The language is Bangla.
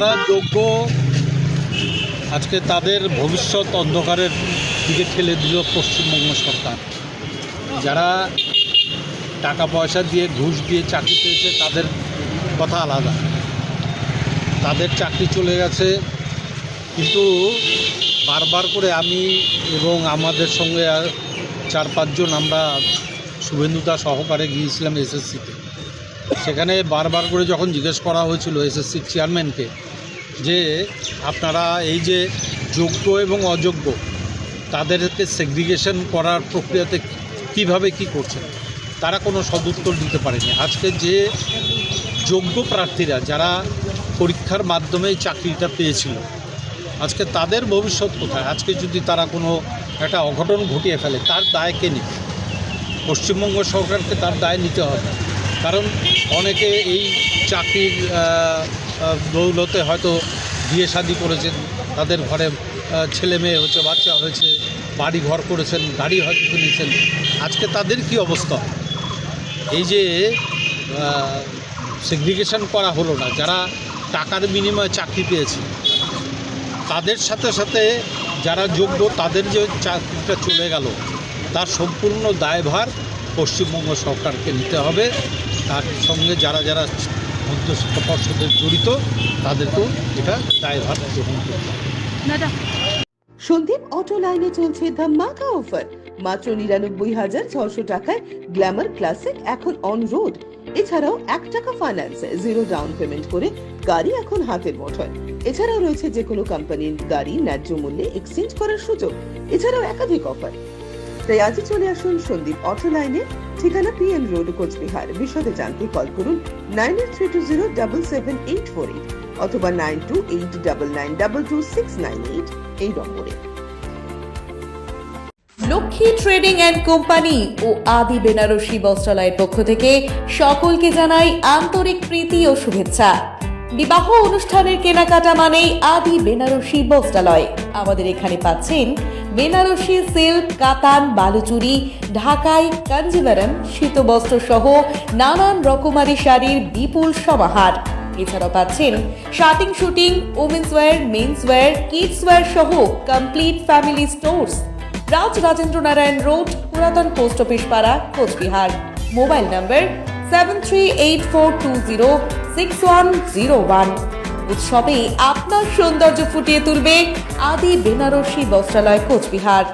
যারা যোগ্য আজকে তাদের ভবিষ্যৎ অন্ধকারের দিকে ঠেলে দিল পশ্চিমবঙ্গ সরকার। যারা টাকা পয়সা দিয়ে ঘুষ দিয়ে চাকরি পেয়েছে, তাদের কথা আলাদা। তাদের চাকরি চলে গেছে, কিন্তু বারবার করে আমি এবং আমাদের সঙ্গে আর চার পাঁচজন আমরা শুভেন্দুদা সহকারে গিয়েছিলাম এসএসসিতে। সেখানে বারবার করে যখন জিজ্ঞেস করা হয়েছিল এসএসসির চেয়ারম্যানকে যে আপনারা এই যে যোগ্য এবং অযোগ্য তাদেরকে সেগ্রিগেশন করার প্রক্রিয়াতে কীভাবে কি করছেন, তারা কোনো সদুত্তর দিতে পারেনি। আজকে যে যোগ্য প্রার্থীরা যারা পরীক্ষার মাধ্যমে চাকরিটা পেয়েছিল, আজকে তাদের ভবিষ্যৎ কোথায়? আজকে যদি তারা কোনো একটা অঘটন ঘটিয়ে ফেলে, তার দায় কে নেবে? পশ্চিমবঙ্গ সরকারকে তার দায় নিতে হবে। কারণ অনেকে এই চাকরির দৌলতে হয়তো বিয়ে শাদি করেছেন, তাদের ঘরে ছেলে মেয়ে হচ্ছে বাচ্চা হয়েছে, বাড়ি ঘর করেছেন, গাড়ি হয়তো কিনেছেন। আজকে তাদের কি অবস্থা? এই যে সেগ্রিগেশন করা হলো না, যারা টাকার বিনিময়ে চাকরি পেয়েছে, তাদের সাথে সাথে যারা যোগ্য, তাদের যে চাকরিটা চলে গেল, তার সম্পূর্ণ দায়ভার পশ্চিমবঙ্গ সরকারকে নিতে হবে। তার সঙ্গে যারা যারা মধ্যশিক্ষা পর্ষদের জড়িত, তাদেরকেও এটা দায়ভার গ্রহণ করতে সন্দীপ অটো লাইনে চলছে ধামাকা অফার। মাত্র নিরানব্বই হাজার ছশো টাকায় গ্ল্যামার ক্লাসিক এখন অন রোড এছাড়াও এক টাকা ফাইন্যান্স জিরো ডাউন পেমেন্ট করে গাড়ি এখন হাতের মুঠোয়। এছাড়াও রয়েছে যে কোনো কোম্পানির গাড়ি ন্যায্য মূল্যে এক্সচেঞ্জ করার সুযোগ। এছাড়াও একাধিক অফার তাই আজই চলে আসুন সন্দীপ অটো লাইনে ঠিকানা পিএম রোড, কোচবিহার। বিশদে জানতে কল করুন nine eight three two zero double seven eight four eight অথবা nine two eight double nine double two six nine eight এই নম্বরে। লক্ষ্মী ট্রেডিং অ্যান্ড কোম্পানি ও আদি বেনারসি বস্ত্রালয়ের পক্ষ থেকে সকলকে জানাই আন্তরিক প্রীতি ও শুভেচ্ছা। বিবাহ অনুষ্ঠানের কেনাকাটা মানেই আদি বেনারসি বস্ত্রালয়। আমাদের এখানে পাচ্ছেন বেনারসি সিল্ক, কাতান, বালুচুরি, ঢাকাই কাঞ্জিভারম শীতবস্ত্র সহ নানান রকমারি শাড়ির বিপুল সমাহার। এছাড়াও পাচ্ছেন shirting suiting women's wear men's wear kids wear সহ complete family stores Raj Rajendra Narayan road, পুরাতন পোস্ট অফিস পাড়া, Cooch Behar. Mobile number seven three eight four two zero six one zero one উৎসবে আপনার সৌন্দর্য ফুটিয়ে তুলবে আদি বেনারসি বস্ত্রালয় কোচবিহার।